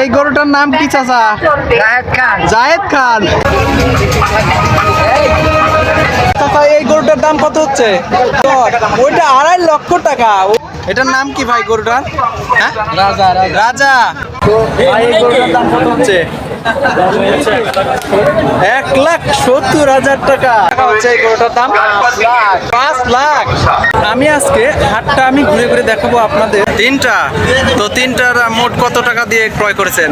এই গরুটার নাম কি চাচা? জায়দ খান। চাচা এই গরুটার দাম কত হচ্ছে? ওইটা আড়াই লক্ষ টাকা। ও- এটার নাম কি ভাই গরুটার? হ্যাঁ? রাজা রাজা। এই গরুটার দাম কত হচ্ছে? এক লাখ সত্তর হাজার টাকা। হচ্ছে এই গরুটার দাম। পাঁচ লাখ। আমি আজকে হাটটা আমি ঘুরে ঘুরে দেখাবো আপনাদের। তিনটা। তো তিনটার মোট কত টাকা দিয়ে ক্রয় করেছেন?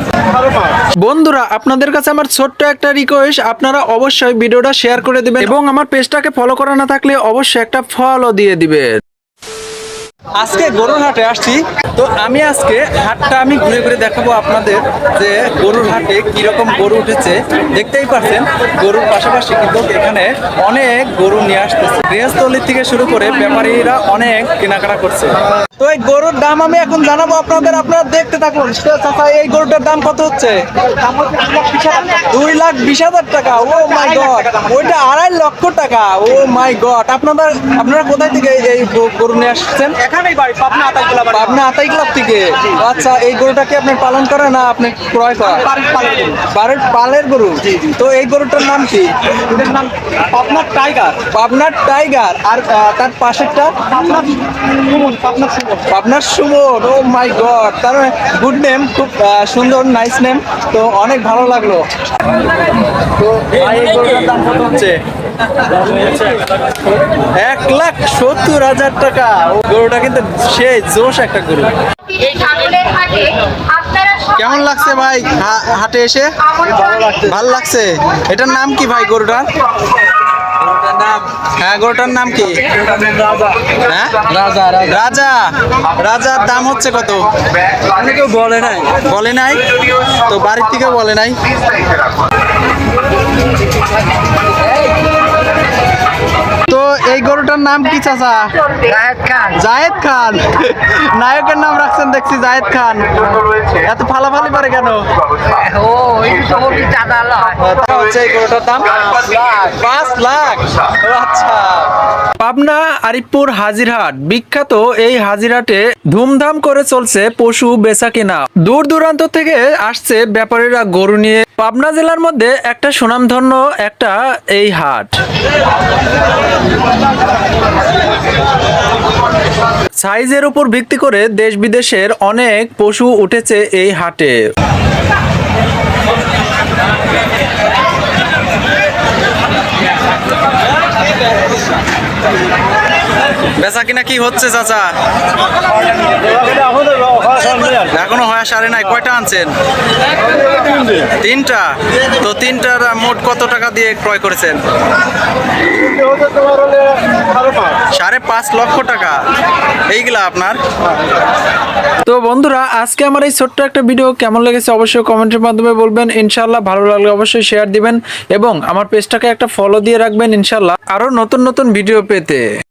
বন্ধুরা আপনাদের কাছে আমার ছোট্ট একটা রিকোয়েস্ট আপনারা অবশ্যই ভিডিওটা শেয়ার করে দিবেন এবং আমার পেজটাকে ফলো করা না থাকলে অবশ্যই একটা ফলো দিয়ে দিবেন। আজকে গরুর হাটে আসছি। তো আমি আজকে হাটটা আমি ঘুরে ঘুরে দেখাবো আপনাদের যে গরুর হাটে কীরকম গরু উঠেছে। দেখতেই পাচ্ছেন গরুর পাশাপাশি কিন্তু এখানে অনেক গরু নিয়ে আসতেছে। গৃহস্থলী থেকে শুরু করে ব্যাপারীরা অনেক কেনাকাটা করছে। তো এই গরুর দাম আমি এখন জানাব আপনাদের, আপনারা দেখতে থাকুন। এই গরুটার দাম কত হচ্ছে? দুই লাখ বিশ হাজার টাকা। ও মাই গড, ওইটা আড়াই লক্ষ টাকা। ও মাই গড আপনাদের আপনারা কোথায় থেকে এই গরু নিয়ে আসছেন? এখানেই বাড়ি পাবনা পাবনা থেকে? আচ্ছা এই গরুটা কি আপনি পালন করেন না আপনি ক্রয় করেন? বাড়ির পালের গরু। তো এই গরুটার নাম কি? এটার নাম পাবনার টাইগার। পাবনার টাইগার। আর তার পাশেরটা? পাবনার সুমন পাবনার সুমন। পাবনার সুমন ও মাই গড তার গুড নেম খুব আহ, সুন্দর নাইস নেম তো অনেক ভালো লাগল। তো এই গরুটার দাম কত হচ্ছে? এক লাখ সত্তর হাজার টাকা। গরুটা কিন্তু সেই জোশ একটা গরু। কেমন লাগছে ভাই? হা- হাটে এসে? ভালো লাগছে? এটার নাম কি ভাই গরুটার? হ্যাঁ গরুটার নাম কি? হ্যাঁ? রাজা রাজা। রাজার দাম হচ্ছে কত? বলে নাই। বলে নাই? তো বাড়ির থেকে বলে নাই? গরুটার নাম কি চাচা? জায়েদ খান। নায়কের নাম রাখছেন দেখছি জায়েদ খান। এত ফালাফালি পারে কেন? হচ্ছে এই গরুটার দাম। পাঁচ লাখ। আচ্ছা। পাবনা আরিফপুর হাজিরহাট। বিখ্যাত এই হাজিরহাটে ধুমধাম করে চলছে পশু বেচা কেনা। দূর দূরান্ত থেকে আসছে ব্যাপারীরা গরু নিয়ে। পাবনা জেলার মধ্যে একটা সুনামধন্য একটা এই হাট। সাইজের উপর ভিত্তি করে দেশ বিদেশের অনেক পশু উঠেছে এই হাটে। বেচা কিনা কি হচ্ছে, চাচা? সারে নাই কয়টা আনছেন? তিনটা। তো তিনটার মোট কত টাকা দিয়ে ক্রয় করেছেন? সাড়ে পাঁচ লক্ষ টাকা। এইগুলা আপনার? তো বন্ধুরা, আজকে আমার এই ছোট্ট একটা ভিডিও কেমন লেগেছে অবশ্যই কমেন্টের মাধ্যমে বলবেন। ইনশাল্লাহ ভালো লাগলে অবশ্যই শেয়ার দিবেন এবং আমার পেজটাকে একটা ফলো দিয়ে রাখবেন ইনশাল্লাহ আরও নতুন নতুন ভিডিও পেতে।